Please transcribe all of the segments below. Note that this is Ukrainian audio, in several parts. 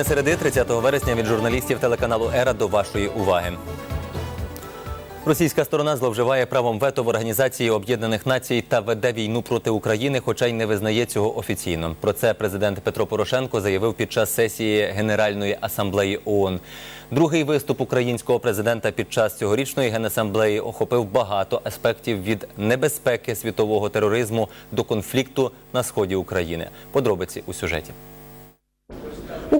Новини середи 30 вересня від журналістів телеканалу Ера до вашої уваги. Російська сторона зловживає правом вето в Організації Об'єднаних Націй та веде війну проти України, хоча й не визнає цього офіційно. Про це президент Петро Порошенко заявив під час сесії Генеральної асамблеї ООН. Другий виступ українського президента під час цьогорічної генасамблеї охопив багато аспектів від небезпеки світового тероризму до конфлікту на сході України. Подробиці у сюжеті.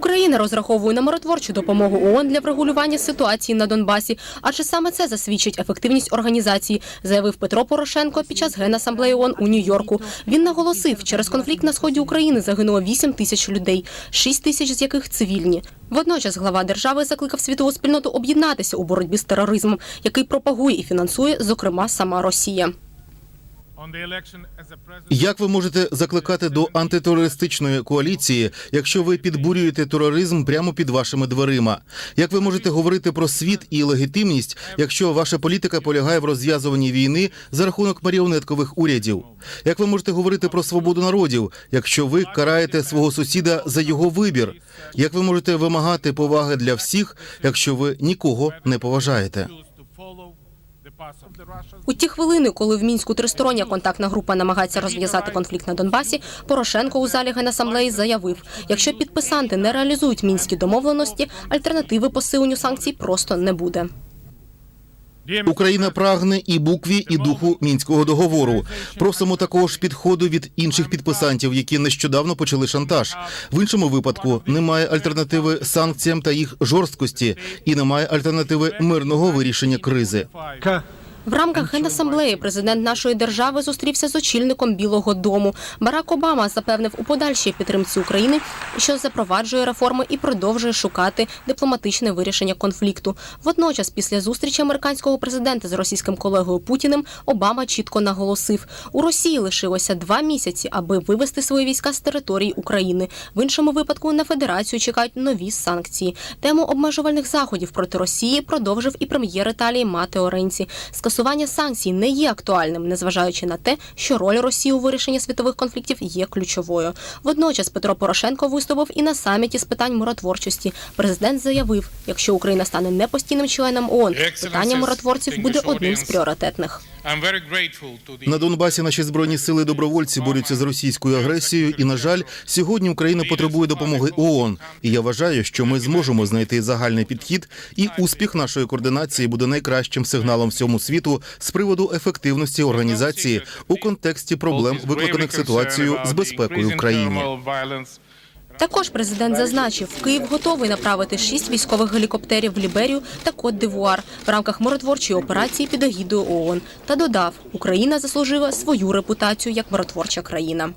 Україна розраховує на миротворчу допомогу ООН для врегулювання ситуації на Донбасі. Адже саме це засвідчить ефективність організації, заявив Петро Порошенко під час генасамблеї ООН у Нью-Йорку. Він наголосив, через конфлікт на сході України загинуло 8 тисяч людей, 6 тисяч з яких цивільні. Водночас глава держави закликав світову спільноту об'єднатися у боротьбі з тероризмом, який пропагує і фінансує, зокрема, сама Росія. Як ви можете закликати до антитерористичної коаліції, якщо ви підбурюєте тероризм прямо під вашими дверима? Як ви можете говорити про світ і легітимність, якщо ваша політика полягає в розв'язуванні війни за рахунок маріонеткових урядів? Як ви можете говорити про свободу народів, якщо ви караєте свого сусіда за його вибір? Як ви можете вимагати поваги для всіх, якщо ви нікого не поважаєте? У ті хвилини, коли в мінську тристороння контактна група намагається розв'язати конфлікт на Донбасі, Порошенко у залі генасамблеї заявив: якщо підписанти не реалізують мінські домовленості, альтернативи посиленню санкцій просто не буде. Україна прагне і букві, і духу мінського договору. Просимо також підходу від інших підписантів, які нещодавно почали шантаж. В іншому випадку немає альтернативи санкціям та їх жорсткості, і немає альтернативи мирного вирішення кризи. В рамках генасамблеї президент нашої держави зустрівся з очільником Білого Дому. Барак Обама запевнив у подальшій підтримці України, що запроваджує реформи і продовжує шукати дипломатичне вирішення конфлікту. Водночас, після зустрічі американського президента з російським колегою Путіним, Обама чітко наголосив: у Росії лишилося два місяці, аби вивести свої війська з території України. В іншому випадку на федерацію чекають нові санкції. Тему обмежувальних заходів проти Росії продовжив і прем'єр Італії Матео Ренці. Скасування санкцій не є актуальним, незважаючи на те, що роль Росії у вирішенні світових конфліктів є ключовою. Водночас Петро Порошенко виступив і на саміті з питань миротворчості. Президент заявив, якщо Україна стане непостійним членом ООН, питання миротворців буде одним з пріоритетних. На Донбасі наші збройні сили добровольці борються з російською агресією, і на жаль, сьогодні Україна потребує допомоги ООН. І я вважаю, що ми зможемо знайти загальний підхід, і успіх нашої координації буде найкращим сигналом всьому світу з приводу ефективності організації у контексті проблем, викликаних ситуацією з безпекою в країні. Також президент зазначив, Київ готовий направити шість військових гелікоптерів в Ліберію та Кот-Дивуар в рамках миротворчої операції під егідою ООН. Та додав, Україна заслужила свою репутацію як миротворча країна.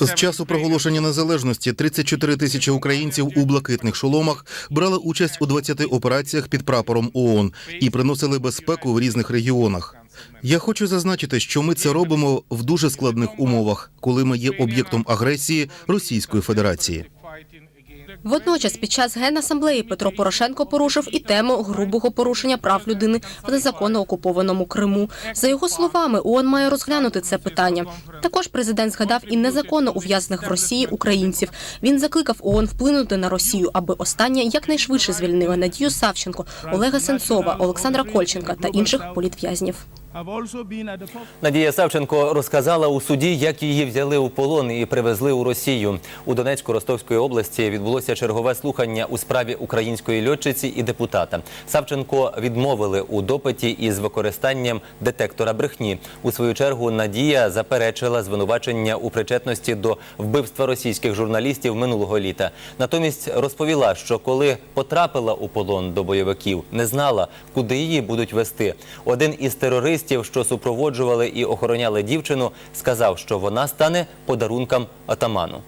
З часу проголошення незалежності 34 тисячі українців у блакитних шоломах брали участь у 20 операціях під прапором ООН і приносили безпеку в різних регіонах. Я хочу зазначити, що ми це робимо в дуже складних умовах, коли ми є об'єктом агресії Російської Федерації. Водночас, під час генасамблеї Петро Порошенко порушив і тему грубого порушення прав людини в незаконно окупованому Криму. За його словами, ООН має розглянути це питання. Також президент згадав і незаконно ув'язнених в Росії українців. Він закликав ООН вплинути на Росію, аби остання якнайшвидше звільнила Надію Савченко, Олега Сенцова, Олександра Кольченка та інших політв'язнів. Надія Савченко розказала у суді, як її взяли у полон і привезли у Росію. У Донецьку Ростовської області відбулося чергове слухання у справі української льотчиці і депутата. Савченко відмовили у допиті із використанням детектора брехні. У свою чергу Надія заперечила звинувачення у причетності до вбивства російських журналістів минулого літа. Натомість розповіла, що коли потрапила у полон до бойовиків, не знала, куди її будуть вести. Один із терористів, що супроводжували і охороняли дівчину, сказав, що вона стане подарунком атаману.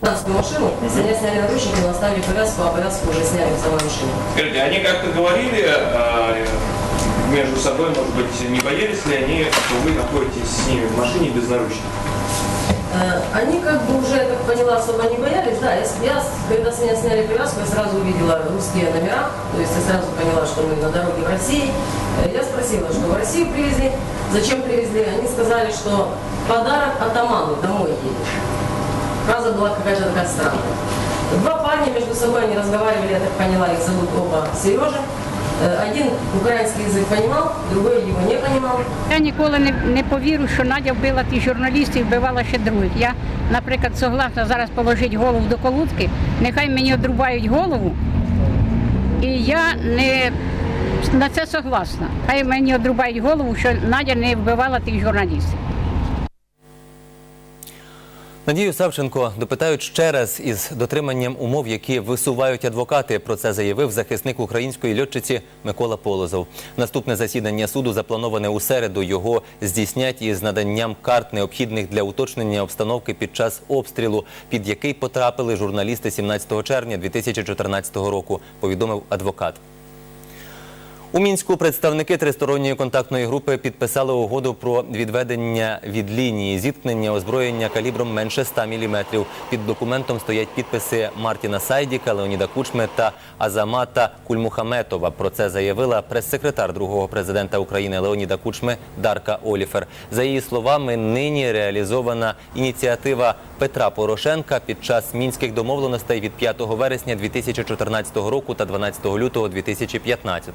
в машину, если они сняли наручники, но оставили повязку, а повязку уже сняли в самой машине. Скажите, они как-то говорили э, между собой, может быть, не боялись ли они, что вы находитесь с ними в машине без наручников? Э, Они как бы уже, я так поняла, особо не боялись. Да, я, когда с меня сняли повязку, я сразу увидела русские номера, то есть я сразу поняла, что мы на дороге в России. Э, Я спросила, что в Россию привезли, зачем привезли. Они сказали, что подарок атаману домой едет. Фраза была какая-то такая странная. Два парня между собой они разговаривали, я так поняла, их зовут оба Сережа. Э, Один украинский язык понимал, другой его не понимал. Я ніколи не, не повірю, що Надя вбила тих журналістів, вбивала ще других. Я, наприклад, согласна зараз положити голову до колодки, нехай мені одрубають голову, і я не на це согласна. Хай мені одрубають голову, що Надя не вбивала тих журналістів. Надію Савченко допитають ще раз із дотриманням умов, які висувають адвокати. Про це заявив захисник української льотчиці Микола Полозов. Наступне засідання суду заплановане у середу. Його здійснять із наданням карт, необхідних для уточнення обстановки під час обстрілу, під який потрапили журналісти 17 червня 2014 року. Повідомив адвокат. У мінську представники тристоронньої контактної групи підписали угоду про відведення від лінії зіткнення озброєння калібром менше 100 мм. Під документом стоять підписи Мартіна Сайдіка, Леоніда Кучми та Азамата Кульмухаметова. Про це заявила прес-секретар другого президента України Леоніда Кучми Дарка Оліфер. За її словами, нині реалізована ініціатива Петра Порошенка під час мінських домовленостей від 5 вересня 2014 року та 12 лютого 2015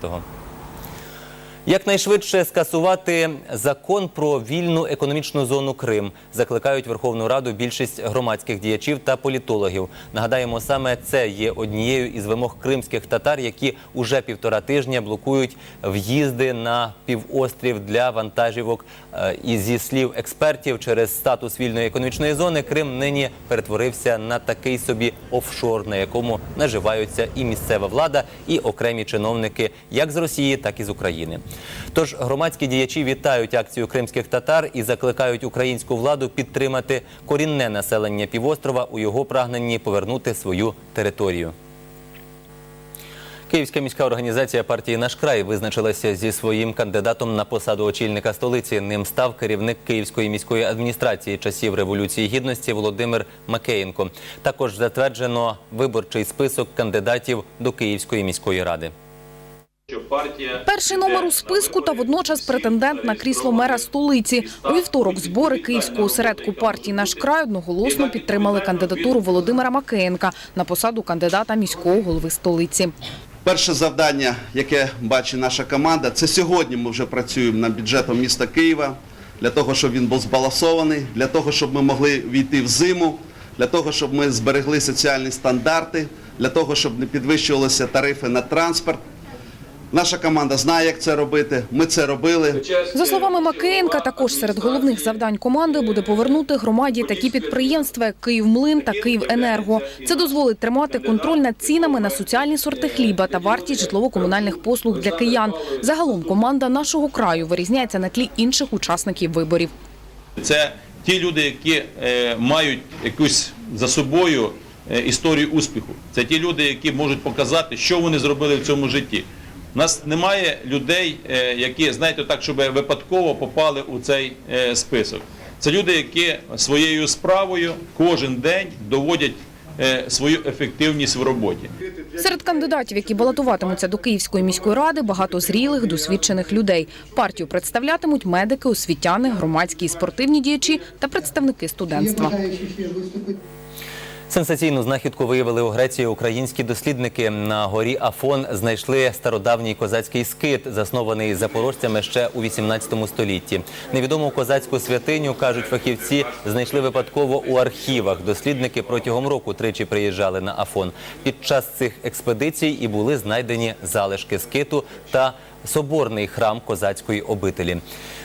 Якнайшвидше скасувати закон про вільну економічну зону Крим закликають Верховну Раду більшість громадських діячів та політологів. Нагадаємо, саме це є однією із вимог кримських татар, які уже півтора тижня блокують в'їзди на півострів для вантажівок. Е, І зі слів експертів, через статус вільної економічної зони Крим нині перетворився на такий собі офшор, на якому наживаються і місцева влада, і окремі чиновники, як з Росії, так і з України. Тож громадські діячі вітають акцію кримських татар і закликають українську владу підтримати корінне населення півострова у його прагненні повернути свою територію. Київська міська організація партії Наш край визначилася зі своїм кандидатом на посаду очільника столиці. Ним став керівник Київської міської адміністрації часів революції гідності Володимир Макеєнко. Також затверджено виборчий список кандидатів до Київської міської ради. Перший номер у списку та водночас претендент на крісло мера столиці. У вівторок збори київського осередку партії «Наш край» одноголосно підтримали кандидатуру Володимира Макеєнка на посаду кандидата міського голови столиці. Перше завдання, яке бачить наша команда, це сьогодні ми вже працюємо над бюджетом міста Києва для того, щоб він був збалансований, для того, щоб ми могли війти в зиму, для того, щоб ми зберегли соціальні стандарти, для того, щоб не підвищувалися тарифи на транспорт. Наша команда знає, як це робити. Ми це робили. За словами Макеєнка, також серед головних завдань команди буде повернути громаді такі підприємства, як «Київмлин» та «Київенерго». Це дозволить тримати контроль над цінами на соціальні сорти хліба та вартість житлово-комунальних послуг для киян. Загалом команда нашого краю вирізняється на тлі інших учасників виборів. Це ті люди, які е, мають якусь за собою е, історію успіху. Це ті люди, які можуть показати, що вони зробили в цьому житті. У нас немає людей, е, які, знаєте, так, щоб випадково попали у цей е, список. Це люди, які своєю справою кожен день доводять е, свою ефективність в роботі. Серед кандидатів, які балотуватимуться до Київської міської ради, багато зрілих, досвідчених людей. Партію представлятимуть медики, освітяни, громадські і спортивні діячі та представники студентства. Сенсаційну знахідку виявили у Греції українські дослідники. На горі Афон знайшли стародавній козацький скит, заснований запорожцями ще у 18 столітті. Невідому козацьку святиню, кажуть фахівці, знайшли випадково у архівах. Дослідники протягом року тричі приїжджали на Афон. Під час цих експедицій і були знайдені залишки скиту та соборний храм козацької обителі.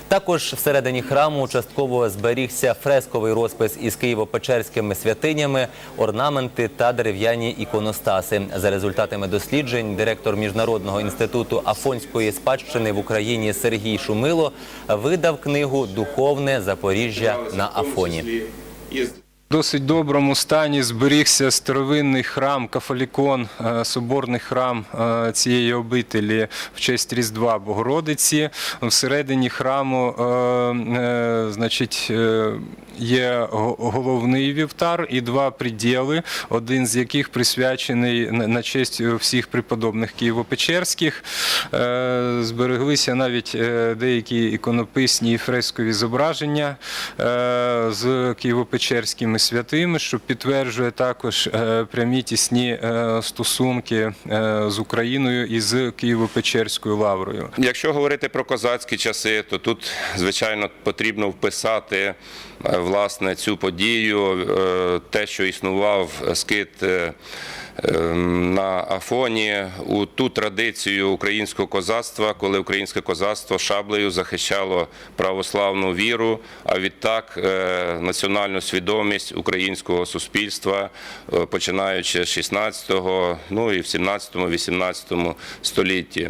Також всередині храму частково зберігся фресковий розпис із києво-печерськими святинями, орнаменти та дерев'яні іконостаси. За результатами досліджень директор міжнародного інституту афонської спадщини в Україні Сергій Шумило видав книгу Духовне Запоріжжя на Афоні. Досить доброму стані зберігся старовинний храм, кафалікон, е, соборний храм е, цієї обителі в честь Різдва Богородиці. Всередині храму, е, значить, є головний вівтар і два приділи, один з яких присвячений на честь всіх преподобних Києво-Печерських. Е, Збереглися навіть е, деякі іконописні і фрескові зображення е, з Києво-Печерськими святими, що підтверджує також прямі тісні стосунки з Україною і з Києво-Печерською лаврою. Якщо говорити про козацькі часи, то тут, звичайно, потрібно вписати власне цю подію, е, те, що існував скит е, е, на Афоні, у ту традицію українського козацтва, коли українське козацтво шаблею захищало православну віру, а відтак е, національну свідомість українського суспільства, е, починаючи з 16-го, ну і в 17-18 столітті.